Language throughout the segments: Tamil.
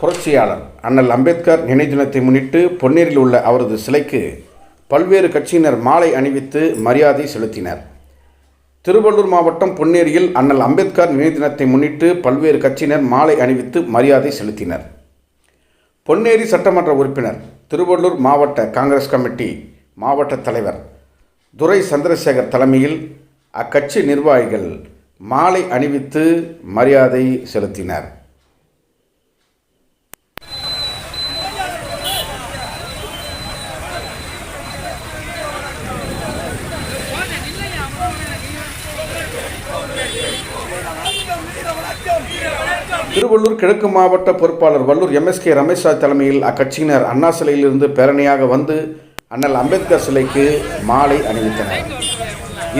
புரட்சியாளர் அண்ணல் அம்பேத்கர் நினைவு தினத்தை முன்னிட்டு பொன்னேரில் உள்ள அவரது சிலைக்கு பல்வேறு கட்சியினர் மாலை அணிவித்து மரியாதை செலுத்தினர். திருவள்ளூர் மாவட்டம் பொன்னேரியில் அண்ணல் அம்பேத்கர் நினைவு தினத்தை முன்னிட்டு பல்வேறு கட்சியினர் மாலை அணிவித்து மரியாதை செலுத்தினர். பொன்னேரி சட்டமன்ற உறுப்பினர் திருவள்ளூர் மாவட்ட காங்கிரஸ் கமிட்டி மாவட்ட தலைவர் துரை சந்திரசேகர் தலைமையில் அக்கட்சி நிர்வாகிகள் மாலை அணிவித்து மரியாதை செலுத்தினர். திருவள்ளூர் கிழக்கு மாவட்ட பொறுப்பாளர் வல்லூர் எம்எஸ்கே ரமேஷா தலைமையில் அக்கட்சியினர் அண்ணா சிலையிலிருந்து பேரணியாக வந்து அண்ணல் அம்பேத்கர் சிலைக்கு மாலை அணிவித்தனர்.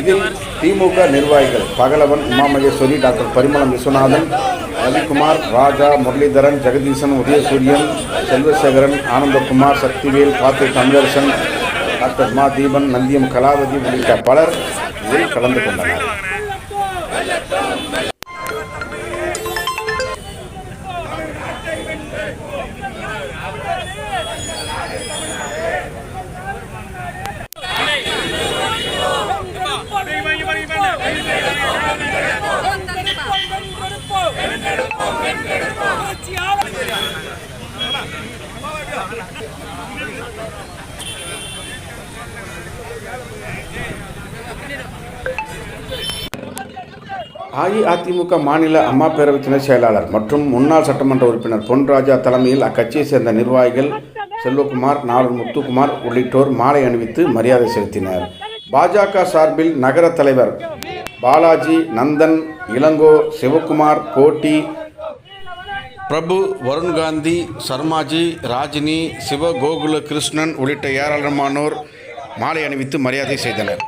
இதில் திமுக நிர்வாகிகள் பகலவன் உமாமகேஸ்வரி டாக்டர் பரிமளம் விஸ்வநாதன் ரவிக்குமார் ராஜா முரளிதரன் ஜெகதீசன் உதயசூரியன் செல்வசேகரன் ஆனந்தகுமார் சக்திவேல் பாத்து தமிழரசன் டாக்டர் மா தீபன் நந்தியம் கலாவதி உள்ளிட்ட பலர் இதில் கலந்து கொண்டனர். Let's go! அஇஅதிமுக மாநில அம்மா பேரவை துணை செயலாளர் மற்றும் முன்னாள் சட்டமன்ற உறுப்பினர் பொன்ராஜா தலைமையில் அக்கட்சியை சேர்ந்த நிர்வாகிகள் செல்வகுமார் நாளூர் முத்துக்குமார் உள்ளிட்டோர் மாலை அணிவித்து மரியாதை செலுத்தினர். பாஜக சார்பில் நகர தலைவர் பாலாஜி நந்தன் இளங்கோ சிவகுமார் கோட்டி பிரபு வருண்காந்தி சர்மாஜி ராஜினி சிவகோகுல கிருஷ்ணன் உள்ளிட்ட ஏராளமானோர் மாலை அணிவித்து மரியாதை செய்தனர்.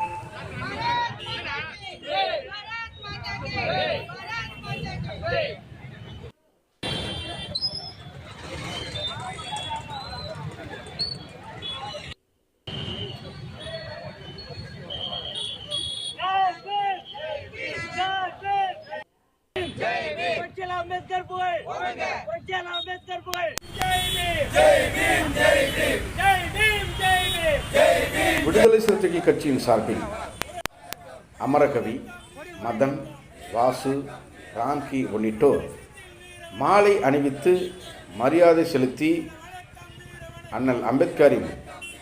அம்பேத்கர் புகழ். புரட்சியாளர் அம்பேத்கர் புகழ். ஜெய் பீம் ஜெய் பீம் ஜெய் பீம் ஜெய் பீம் ஜெய் பீம் விடுதலை சிறுத்தைகள் கட்சியின் சார்பில் அமரகவி மதன் வாசு ராம்கி உள்ளிட்டோர் மாலை அணிவித்து மரியாதை செலுத்தி அண்ணல் அம்பேத்கரின்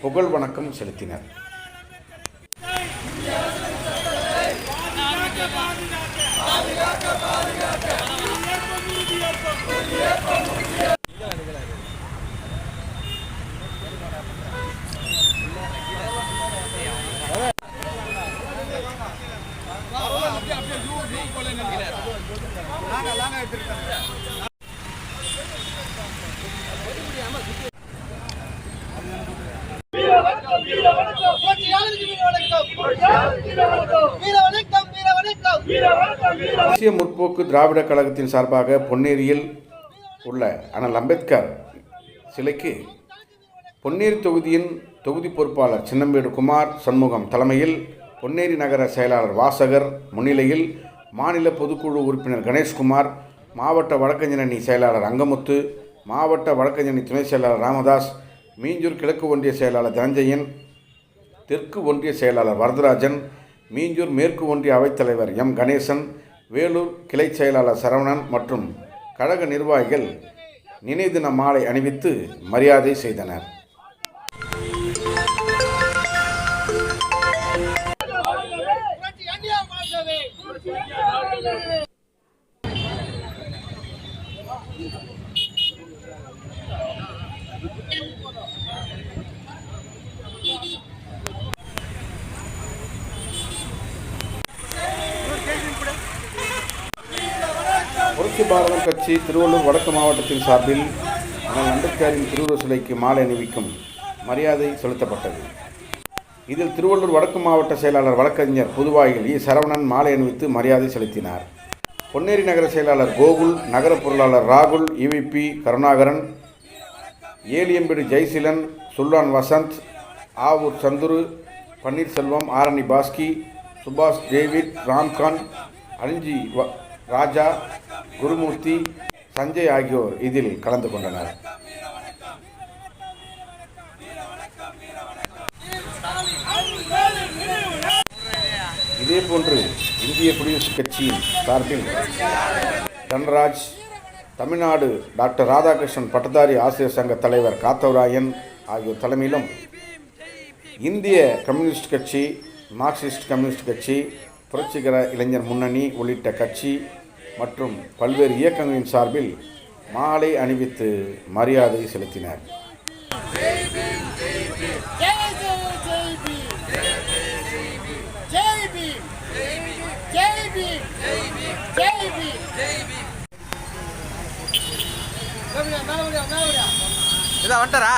புகழ் வணக்கம் செலுத்தினர். தேசிய முற்போக்கு திராவிட கழகத்தின் சார்பாக பொன்னேரியில் உள்ள அண்ணல் அம்பேத்கர் சிலைக்கு பொன்னேரி தொகுதியின் தொகுதி பொறுப்பாளர் சின்னம்பேடு குமார் சண்முகம் தலைமையில் பொன்னேரி நகர செயலாளர் வாசகர் முன்னிலையில் மாநில பொதுக்குழு உறுப்பினர் கணேஷ்குமார் மாவட்ட வழக்கறிஞரணி செயலாளர் அங்கமுத்து மாவட்ட வழக்கறிஞரணி துணை செயலாளர் ராமதாஸ் மீஞ்சூர் கிழக்கு ஒன்றிய செயலாளர் தனஞ்சயன் தெற்கு ஒன்றிய செயலாளர் வரதராஜன் மீஞ்சூர் மேற்கு ஒன்றிய அவைத்தலைவர் எம். கணேசன் வேலூர் கிளை செயலாளர் சரவணன் மற்றும் கழக நிர்வாகிகள் நினைவு தின மாலை அணிவித்து மரியாதை செய்தனர். பாரதம் கட்சி திருவள்ளூர் வடக்கு மாவட்டத்தின் சார்பில் அண்ணல் அம்பேத்கரின் திருவள்ளுவர் சிலைக்கு மாலை அணிவிக்கும் மரியாதை செலுத்தப்பட்டது. இதில் திருவள்ளூர் வடக்கு மாவட்ட செயலாளர் வழக்கறிஞர் புதுவாயில் இ. சரவணன் மாலை அணிவித்து மரியாதை செலுத்தினார். பொன்னேரி நகர செயலாளர் கோகுல் நகர பொருளாளர் ராகுல் இவிபி கருணாகரன் ஏலியம்பேடு ஜெய்சிலன் சுல்லான் வசந்த் ஆவூர் சந்துரு பன்னீர்செல்வம் ஆரணி பாஸ்கி சுபாஷ் டேவிட் ராம்கான் அழிஞ்சி வ- ராஜா குருமூர்த்தி சஞ்சய் ஆகியோர் இதில் கலந்து கொண்டனர். இதேபோன்று இந்திய குடியரசுக் கட்சியின் சார்பில் தன்ராஜ் தமிழ்நாடு டாக்டர் ராதாகிருஷ்ணன் பட்டதாரி ஆசிரியர் சங்க தலைவர் காத்தவராயன் ஆகியோர் தலைமையிலும் இந்திய கம்யூனிஸ்ட் கட்சி மார்க்சிஸ்ட் கம்யூனிஸ்ட் கட்சி புரட்சிகர இளைஞர் முன்னணி உள்ளிட்ட கட்சி மற்றும் பல்வேறு இயக்கங்களின் சார்பில் மாலை அணிவித்து மரியாதை செலுத்தினர். இதான் வந்துட்டாரா